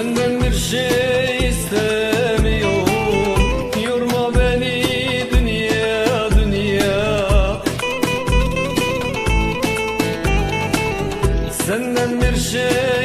Senden bir şey istemiyorum. Yorma beni dünya dünya. Senden bir şey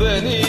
beni